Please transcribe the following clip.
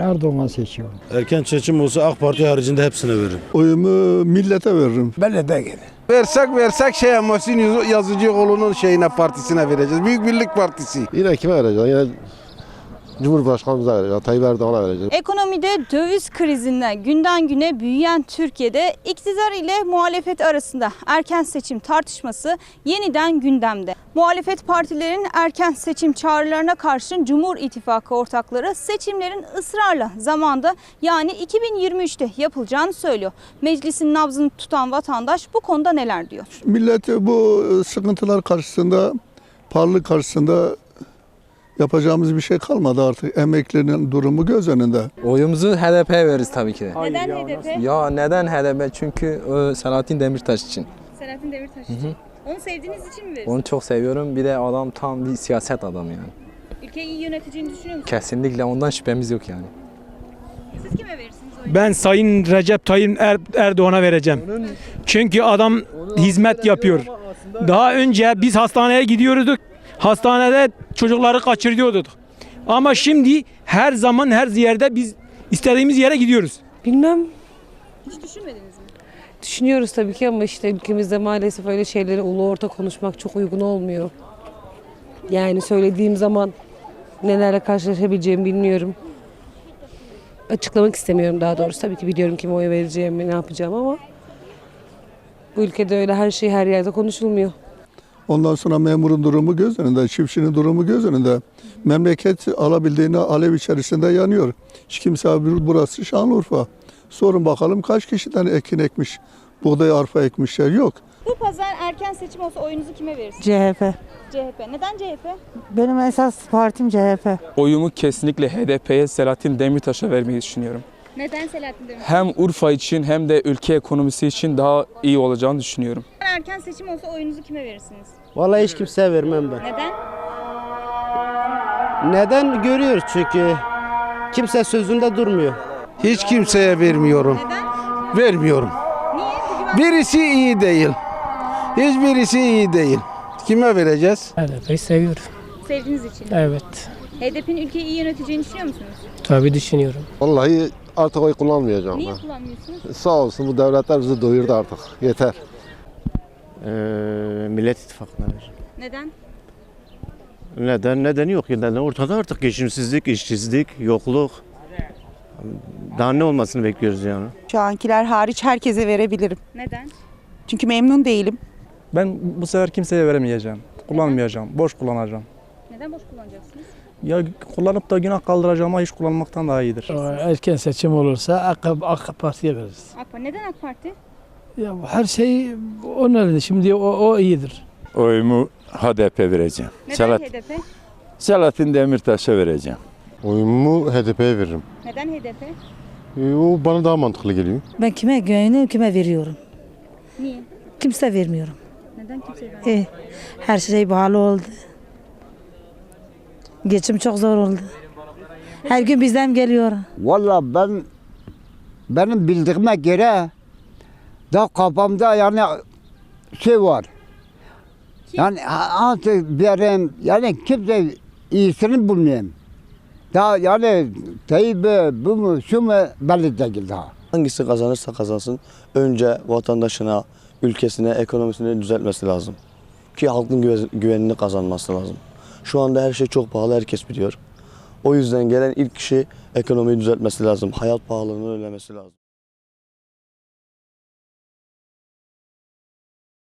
Erdoğan'a seçiyorum. Erken seçim olsa AK Parti haricinde hepsine veririm. Oyumu millete veririm. Versek versek şey Muhsin Yazıcıoğlu'nun şeyine partisine vereceğiz. Büyük Birlik Partisi. Yine kime vereceğiz? Yine Cumhurbaşkanımıza vereceğiz. Tayyip Erdoğan'a vereceğiz. Ekonomide döviz krizinden günden güne büyüyen Türkiye'de iktidar ile muhalefet arasında erken seçim tartışması yeniden gündemde. Muhalefet partilerin erken seçim çağrılarına karşın Cumhur İttifakı ortakları seçimlerin ısrarla zamanda yani 2023'te yapılacağını söylüyor. Meclisin nabzını tutan vatandaş bu konuda neler diyor? Millet bu sıkıntılar karşısında, pahalılık karşısında yapacağımız bir şey kalmadı artık. Emeklilerin durumu göz önünde. Oyumuzu HDP'ye veririz tabii ki de. Neden HDP? Ya neden HDP? Çünkü e, Selahattin Demirtaş için. Selahattin Demirtaş için. Onu sevdiğiniz için mi verirsiniz? Onu çok seviyorum. Bir de adam tam bir siyaset adamı yani. Ülkeyi iyi yöneteceğini düşünüyor musunuz? Kesinlikle ondan şüphemiz yok yani. Siz kime verirsiniz oyu? Ben Sayın Recep Tayyip Er- Erdoğan'a vereceğim. Çünkü adam hizmet yapıyor. Daha önce biz hastaneye gidiyorduk. Hastanede çocukları kaçırıyorduk. Ama şimdi her zaman her yerde biz istediğimiz yere gidiyoruz. Bilmem. Hiç düşünmediniz mi? Düşünüyoruz tabii ki ama işte ülkemizde maalesef öyle şeyleri ulu orta konuşmak çok uygun olmuyor. Yani söylediğim zaman nelerle karşılaşabileceğimi bilmiyorum. Açıklamak istemiyorum daha doğrusu. Tabii ki biliyorum kime oy vereceğimi, ne yapacağım ama bu ülkede öyle her şey her yerde konuşulmuyor. Ondan sonra memurun durumu göz önünde, çiftçinin durumu göz önünde. Memleket alabildiğine alev içerisinde yanıyor. Hiç kimse burası Şanlıurfa. Sorun bakalım kaç kişiden ekin ekmiş, buğday arpa ekmişler yok. Bu pazar erken seçim olsa oyunuzu kime verirsiniz? CHP. CHP. Neden CHP? Benim esas partim CHP. Oyumu kesinlikle HDP'ye Selahattin Demirtaş'a vermeyi düşünüyorum. Neden Selahattin Demirtaş? Hem Urfa için hem de ülke ekonomisi için daha iyi olacağını düşünüyorum. Erken seçim olsa oyunuzu kime verirsiniz? Vallahi hiç kimseye vermem ben. Neden? Neden görüyoruz çünkü kimse sözünde durmuyor. Hiç kimseye vermiyorum. Neden? Vermiyorum. Niye? Peki ben- Birisi iyi değil. Hiçbirisi iyi değil. Kime vereceğiz? HDP'yi seviyorum. Sevdiğiniz için. Evet. HDP'nin ülkeyi iyi yöneteceğini düşünüyor musunuz? Tabii düşünüyorum. Vallahi artık oy kullanmayacağım Niye ben. kullanmıyorsunuz? Sağ olsun bu devletler bizi doyurdu artık. Yeter. Millet İttifakı'na ver. Neden? Neden? Nedeni yok. Neden? Ortada artık geçimsizlik, işsizlik, yokluk. Daha ne olmasını bekliyoruz yani. Şu ankiler hariç herkese verebilirim. Neden? Çünkü memnun değilim. Ben bu sefer kimseye veremeyeceğim. Kullanmayacağım. Boş kullanacağım. Neden boş kullanacaksınız? Ya kullanıp da günah kaldıracağım ama hiç kullanmaktan daha iyidir. Erken seçim olursa AK, AK Parti'ye veririz. AK. Neden AK Parti? Ya her şey o nerede? Şimdi o, o iyidir. Oyumu HDP vereceğim. Neden HDP? Selahattin Demirtaş'a vereceğim. Oyumu HDP'ye veririm. Neden HDP? O bana daha mantıklı geliyor. Ben kime güveniyorum, kime veriyorum. Niye? Kimse vermiyorum. Neden kimseye vermiyor? E, her şey pahalı oldu. Geçim çok zor oldu. Her gün bizden geliyor. Valla ben benim bildiğime göre da kafamda yani şey var. Yani artık benim yani kimse iyisini bulmayayım. Daha yani Tayyip'i bu mu şu mu belli değil daha. Hangisi kazanırsa kazansın önce vatandaşına, ülkesine, ekonomisini düzeltmesi lazım. Ki halkın güve- güvenini kazanması lazım. Şu anda her şey çok pahalı herkes biliyor. O yüzden gelen ilk kişi ekonomiyi düzeltmesi lazım. Hayat pahalılığını önlemesi lazım.